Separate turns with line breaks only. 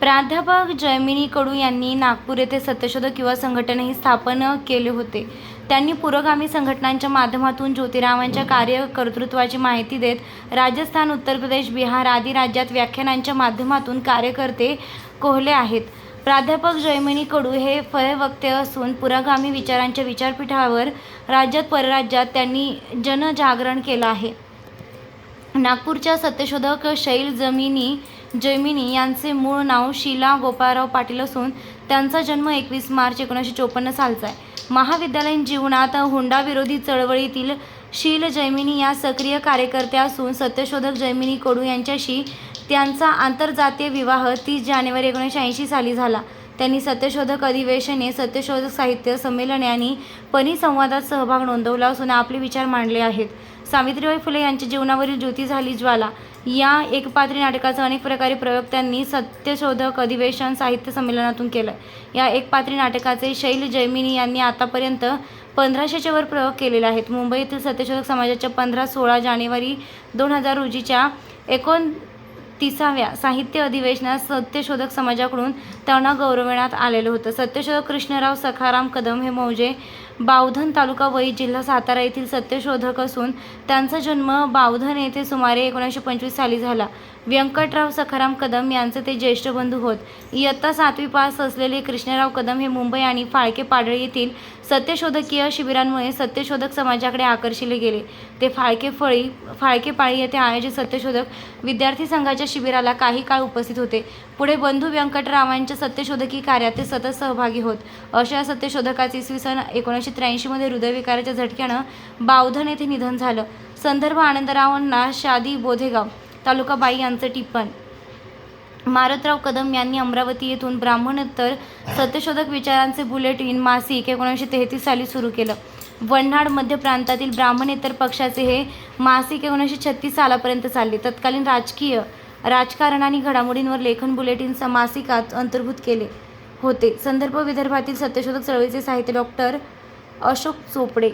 प्राध्यापक जयमिनी कडू यांनी नागपूर येथे सत्यशोधक युवा संघटनही स्थापन केले होते. त्यांनी पुरोगामी संघटनांच्या माध्यमातून ज्योतिरावांच्या कार्यकर्तृत्वाची माहिती देत राजस्थान उत्तर प्रदेश बिहार आदी राज्यात व्याख्यानांच्या माध्यमातून कार्यकर्ते कोहले आहेत. प्राध्यापक जयमिनी कडू हे फळवक्ते असून पुरोगामी विचारांच्या विचारपीठावर राज्यात परराज्यात त्यांनी जनजागरण केलं आहे. नागपूरच्या सत्यशोधक शैल जमिनी जैमिनी यांचे मूळ नाव शीला गोपाळराव पाटील असून त्यांचा जन्म एकवीस मार्च एकोणीसशे चोपन्न सालचा आहे. महाविद्यालयीन जीवनात हुंडाविरोधी चळवळीतील शील जैमिनी या सक्रिय कार्यकर्त्या असून सत्यशोधक जैमिनी कडू यांच्याशी त्यांचा आंतरजातीय विवाह तीस जानेवारी एकोणीसशे ऐंशी साली झाला. त्यांनी सत्यशोधक अधिवेशने सत्यशोधक साहित्य संमेलने आणि परिसंवादात सहभाग नोंदवला असून आपले विचार मांडले आहेत. सावित्रीबाई फुले यांच्या जीवनावरील ज्योती झाली ज्वाला. या एकपात्री नाटकाचा अनेक प्रकारे प्रयोग त्यांनी सत्यशोधक अधिवेशन साहित्य संमेलनातून केलं. या एकपात्री नाटकाचे शैल जैमिनी यांनी आतापर्यंत पंधराशेच्या वर प्रयोग केलेले आहेत. मुंबईतील सत्यशोधक समाजाच्या पंधरा सोळा जानेवारी दोन हजार रोजीच्या एकोण तिसाव्या साहित्य अधिवेशनात सत्यशोधक समाजाकडून त्यांना गौरवण्यात आलेलं होतं. सत्यशोधक कृष्णराव सखाराम कदम हे मौजे बावधन तालुका वई जिल्हा सातारा येथील सत्यशोधक असून त्यांचा जन्म बावधन येथे सुमारे एकोणीसशे पंचवीस साली झाला. व्यंकटराव सखाराम कदम यांचे ते ज्येष्ठ बंधू होत. इयत्ता सातवी पास असलेले कृष्णराव कदम हे मुंबई आणि फाळके पाडळी येथील सत्यशोधकीय शिबिरांमुळे सत्यशोधक समाजाकडे आकर्षिले गेले. ते फाळके फळी फाळके पाळी येथे आयोजित सत्यशोधक विद्यार्थी संघाच्या शिबिराला काही काळ उपस्थित होते. पुढे बंधू व्यंकटरावांच्या यांच्या सत्यशोधकी कार्यात ते सतत सहभागी होत. अशा सत्यशोधकाचे इसवी सन एकोणीसशे त्र्याऐंशीमध्ये हृदयविकाराच्या झटक्यानं बावधन येथे निधन झालं. संदर्भ आनंदरावांना शादी बोधेगाव तालुका बाई यांचं टिप्पण. मारतराव कदम यांनी अमरावती येथून ब्राह्मणोत्तर सत्यशोधक विचारांचे बुलेटिन मासिक एकोणीसशे तेहतीस साली सुरू केलं. वन्हाड मध्य प्रांतातील ब्राह्मणेतर पक्षाचे हे मासिक एकोणीसशे छत्तीस सालापर्यंत चालले. तत्कालीन राजकीय राजकारण आणि घडामोडींवर लेखन बुलेटिन मासिकात अंतर्भूत केले होते. संदर्भ विदर्भातील सत्यशोधक चळवळीचे साहित्य डॉक्टर अशोक चोपडे